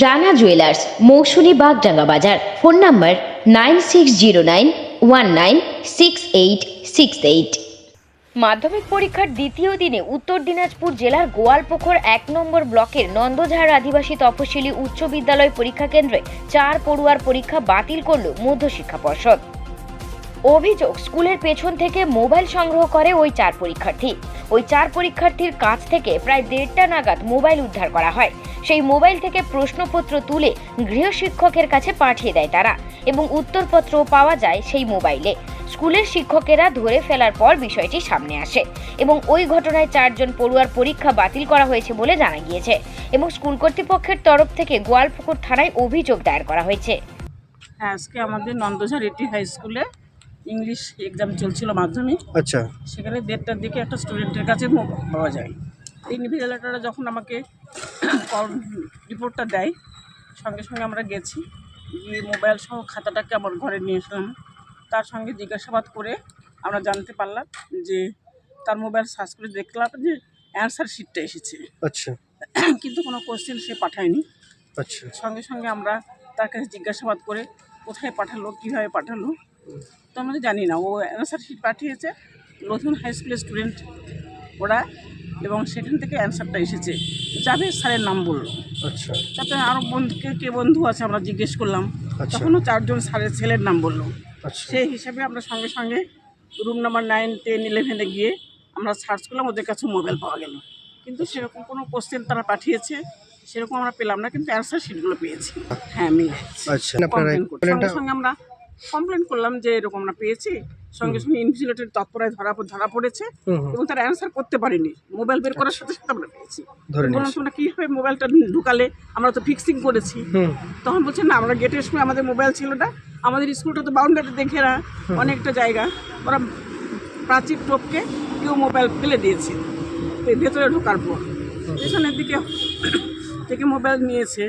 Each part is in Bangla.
রানা জুয়েলার্স, মৌসুমী বাগডাঙ্গা বাজার। Phone number nine six zero nine one nine six eight six eight. Madhyamik পরীক্ষার দ্বিতীয় দিনে উত্তর দিনাজপুর জেলার গোয়ালপুকুর এক নম্বর ব্লকের নন্দঝাড় আদিবাসী তপশিলি উচ্চ বিদ্যালয় পরীক্ষা কেন্দ্রে চার পড়ুয়ার পরীক্ষা বাতিল করল মধ্যশিক্ষা পর্ষদ। অভিযোগ, স্কুলের পেছন থেকে মোবাইল সংগ্রহ করে ওই চার পরীক্ষার্থী। ওই চার পরীক্ষার্থীর কাছ থেকে প্রায় দেড়টা নাগাদ মোবাইল উদ্ধার করা হয়। সেই মোবাইল থেকে প্রশ্নপত্র তুলে গৃহশিক্ষকের কাছে পাঠিয়ে দেয় তারা এবং উত্তরপত্র পাওয়া যায় সেই মোবাইলে। স্কুলের শিক্ষকেরা ধরে ফেলার পর বিষয়টি সামনে আসে এবং ওই ঘটনায় চারজন পড়ুয়ার পরীক্ষা বাতিল করা হয়েছে বলে জানা গিয়েছে এবং স্কুল কর্তৃপক্ষের তরফ থেকে গোয়ালপুকুর থানায় অভিযোগ দায়ের করা হয়েছে। হ্যাঁ আজকে আমাদের নন্দঝাড় এটি হাই স্কুলে ইংলিশ এক্সাম চলছিল মাধ্যমিক। আচ্ছা। সেখানে দেড়টার দিকে একটা স্টুডেন্টের কাছে মোবাইল পাওয়া যায়। ইনভিজিলেটাররা যখন আমাকে রিপোর্টটা দেয়। সঙ্গে সঙ্গে আমরা গেছি। গিয়ে মোবাইল সহ খাতাটাকে আমার ঘরে নিয়ে এসলাম তার সঙ্গে জিজ্ঞাসাবাদ করে আমরা জানতে পারলাম যে তার মোবাইল সার্চ করে দেখলাম যে অ্যান্সার শিটটা এসেছে। আচ্ছা। কিন্তু কোনো কোশ্চেন সে পাঠায়নি। আচ্ছা। সঙ্গে সঙ্গে আমরা তার কাছে জিজ্ঞাসাবাদ করে কোথায় পাঠালো কীভাবে পাঠালো তো আমরা জানি না। ও অ্যান্সার শিট পাঠিয়েছে। নতুন হাই স্কুলের স্টুডেন্ট ওরা এবং সেখান থেকে অ্যান্সারটা এসেছে। জাভেদ স্যারের নাম বলল। আচ্ছা। তারপরে আরও বন্ধুকে কে কে বন্ধু আছে আমরা জিজ্ঞেস করলাম। আচ্ছা। তখনও চারজন স্যারের ছেলের নাম বলল। আচ্ছা। সেই হিসাবে আমরা সঙ্গে সঙ্গে রুম নাম্বার নাইন টেন ইলেভেনে গিয়ে আমরা সার্চ করলাম ওদের কাছে মোবাইল পাওয়া গেল। কিন্তু সেরকম কোনো কোশ্চেন তারা পাঠিয়েছে সেরকম আমরা পেলাম না কিন্তু অ্যান্সার শিটগুলো পেয়েছি। হ্যাঁ মিলে আচ্ছা কমপ্লেন করছি। সঙ্গে সঙ্গে আমরা কমপ্লেন করলাম যে এরকম আমরা পেয়েছি। সঙ্গে সঙ্গে ইনভিজিলেটের তৎপরায় ধরা ধরা পড়েছে এবং তারা অ্যান্সার করতে পারেনি। মোবাইল বের করার সাথে সাথে আমরা পেয়েছি। ধরে বললাম তোমরা কীভাবে মোবাইলটা ঢুকালে? আমরা তো ফিক্সিং করেছি। তখন বলছে না আমরা গেটের সময় আমাদের মোবাইল ছিল না। আমাদের স্কুলটা তো বাউন্ডারি দেখে না অনেকটা জায়গা। ওরা প্রাচীর টোপকে কেউ মোবাইল ফেলে দিয়েছে। এই ভেতরে ঢোকার পর। পেছনের দিকে থেকে মোবাইল নিয়েছে।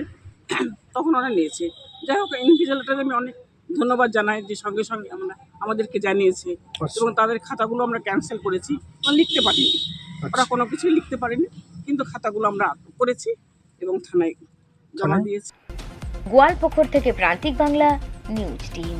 তখন ওরা নিয়েছে। যাই হোক ইনভিজিলেটার আমি অনেক ধন্যবাদ জানাই যে সঙ্গে সঙ্গে আমরা আমাদেরকে জানিয়েছে আচ্ছা। এবং তাদের খাতাগুলো আমরা ক্যান্সেল করেছি। ওরা লিখতে পারিনি। ওরা কোনো কিছুই লিখতে পারেনি কিন্তু খাতাগুলো আমরা করেছি এবং থানায় জমা? দিয়েছি। গোয়ালপুকুর থেকে প্রান্তিক বাংলা নিউজ টিম।